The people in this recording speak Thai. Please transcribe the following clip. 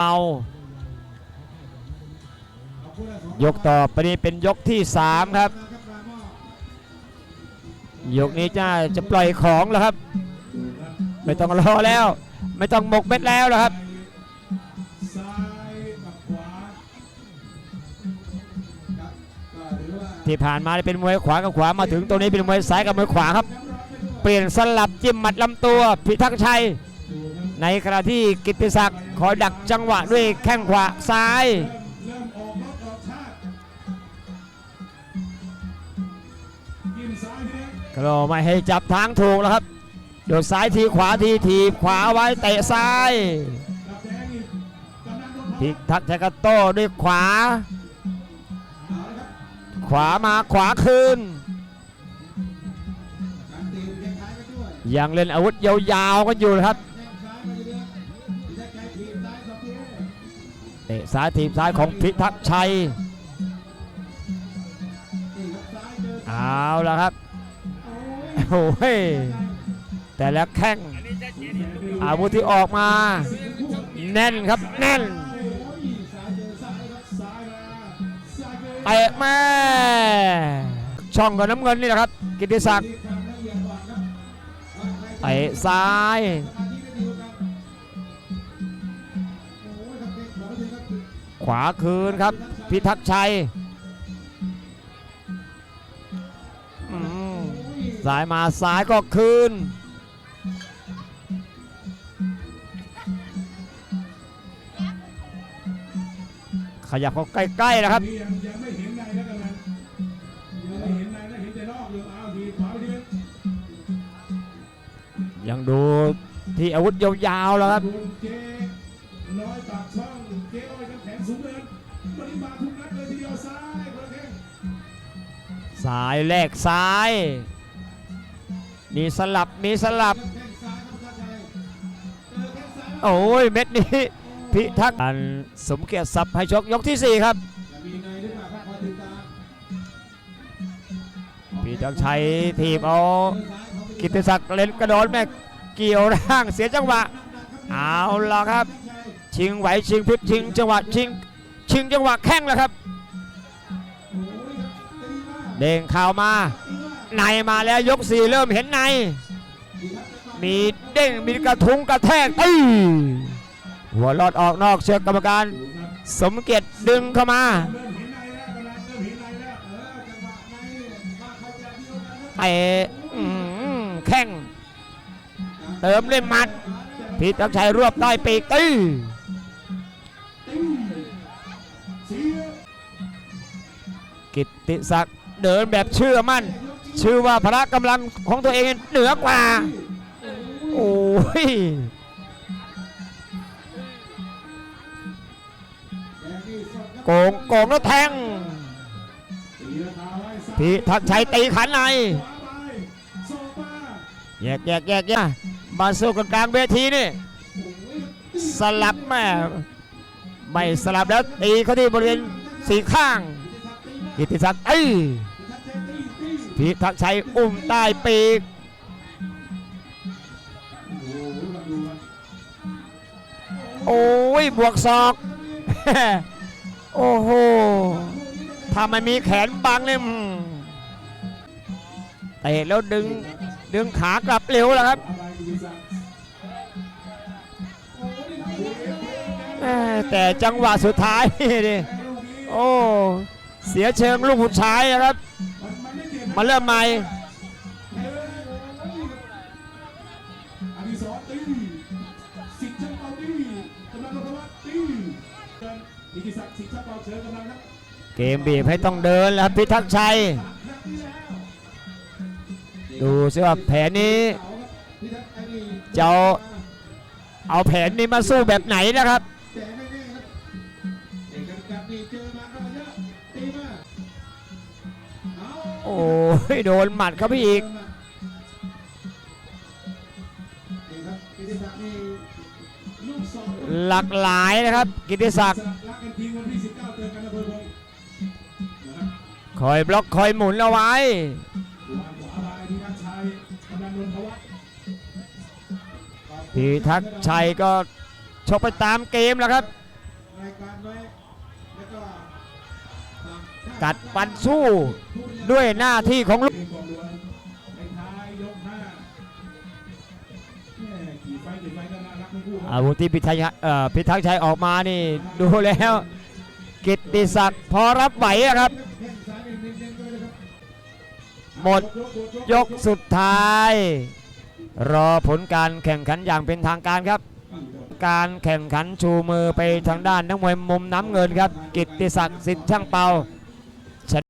เอายกต่อไปนี้เป็นยกที่ 3 ครับ ยกนี้จะจะปล่อยของแล้วครับ ไม่ต้องรอแล้ว ไม่ต้องหมกเม็ดแล้วนะครับที่ผ่านมาเป็นมวยขวากับขวามาถึงตรงนี้เป็นมวยซ้ายกับมวยขวาครับ เปลี่ยนสลับจิ้มหมัดลำตัวพิทักษ์ชัย ในขณะที่กิติศักดิ์คอยดักจังหวะด้วยแข้งขวาซ้ายกล้องไม่ให้จับทางถูกแล้วครับโดดซ้ายทีขวาทีถีบขวาไว้เตะซ้ายกับแดงอีกทักษ์ชัยกโต้ด้วยขวา ขวามาขวาคืนการตีนคล้ายๆกันยังเล่นอาวุธยาวๆกันอยู่นะครับ ซ้ายทีบซ้ายของพิทักษ์ชัยอ้ายเอาละครับโอ้ยแต่ละแข้งอาวุธที่ออกมา แน่นครับแน่นเอ้ยครับซ้ายมาซ้ายเจอเตะแม่ช่องกับน้ำเงินนี่แหละครับ กิติศักดิ์เอียดอ่อนครับว่าใครเตะซ้าย วาคืนครับ พิทักษ์ชัยอืมซ้ายมาซ้ายก็คืนขยับเข้าใกล้ๆนะครับยังไม่เห็นในแล้วกันนะยังไม่เห็นในนะเห็นแต่นอกอยู่เอาดีขวาไปทียังดูที่อาวุธยาวๆแล้วครับน้อยปากช่องเจอ้อย สูงเนินวันนี้มาทุกนัดเลยทีเดียวซ้ายคนละแข้งสายแลกซ้าย มีสลับมีสลับ แข้งซ้ายครับท่านชัยเออแข้งซ้ายโอ้ยเม็ดนี้พิทักษ์อันสมเกียรติทรัพย์ให้ชกยกที่ 4 ครับ จะมีในหรือเปล่าครับคอยติดตามพิทักษ์ชัยทีบเอาเออซ้ายเขาไปกิตติศักดิ์เล่นกระโดดแม่เกี่ยวร่างเสียจังหวะ เอาละครับ ชิงไหวชิงพริบชิงจังหวะชิงชิงจังหวะแข้งแล้วครับโอ้ยครับเด้งข่าวมาในมาแล้วยกสี่เริ่มเห็นใน มีเด้งมีกระทุงกระแทกอื้หัวลอดออกนอกเชือกกรรมการ สมเกียรติดึงเข้ามาเริ่มเห็นในแล้งเริ่มเห็นในแล้วเออจังหวะในมาเข้าใจที่ตรงนั้นครับเตะอื้อหือแข้งเติมด้วยหมัด พิทักชัยรวบใต้ปีกตีกิตติศักดิ์เดินแบบเชื่อมั่น ชื่อว่าพละกำลังของตัวเองเหนือกว่า โอ้ยแดงนี่สดครับโกงโกงแล้วแทงตีราคาไว้ซ้ายพิทักชัยตีขันในแยกแยกแยกแยก มาสู้กันกลางเวทีนี่ สลับแม่ไม่สลับแล้วตีเขาที่บริเวณสีข้างกิติศักดิ์เอ้พิทักษ์ชัยอุ้มใต้ปีกโอ้ยบวกศอก โอ้โหถ้าไม่มีแขนบังเนี่ยอืมเตะแล้วดึงดึงขากลับเร็วแล้วครับ แต่จังหวะสุดท้ายนี่โอ้เสียเชิงลูกผู้ชายนะครับ มาเริ่มใหม่อดิศรตีสิช่างเปาตีกำลังนพวัฒน์ตีอิทธิศักดิ์สิทธิ์ช่างเปาเชิญกำลังครับเกมบีบให้ต้องเดินแล้วครับพิทักษ์ชัย ดูสิว่าแผนนี้จ้าเอาแผนนี้มาสู้แบบไหนนะครับ โอ้ยโดนหมัดเข้พี่อีกหลากหลายนะครับ กิติศักดิ์คอยบล็อกคอยหมุนเอาไว้พี่ทักชัยก็ชกไปตามเกมแล้วครับรายการ กัดฟันสู้ด้วยหน้าที่ของลูกอ่ารักทั้งคู่ครับอาวุธที่พิทักษ์พิทักษ์ชัยออกมานี่ดูแล้วกิตติศักดิ์พอรับไหวครับ หมดยกสุดท้าย รอผลการแข่งขันอย่างเป็นทางการครับ การแข่งขันชูมือไปทางด้านนักมวยมุมน้ำเงินครับ กิตติศักดิ์สิทธิ์ช่างเปา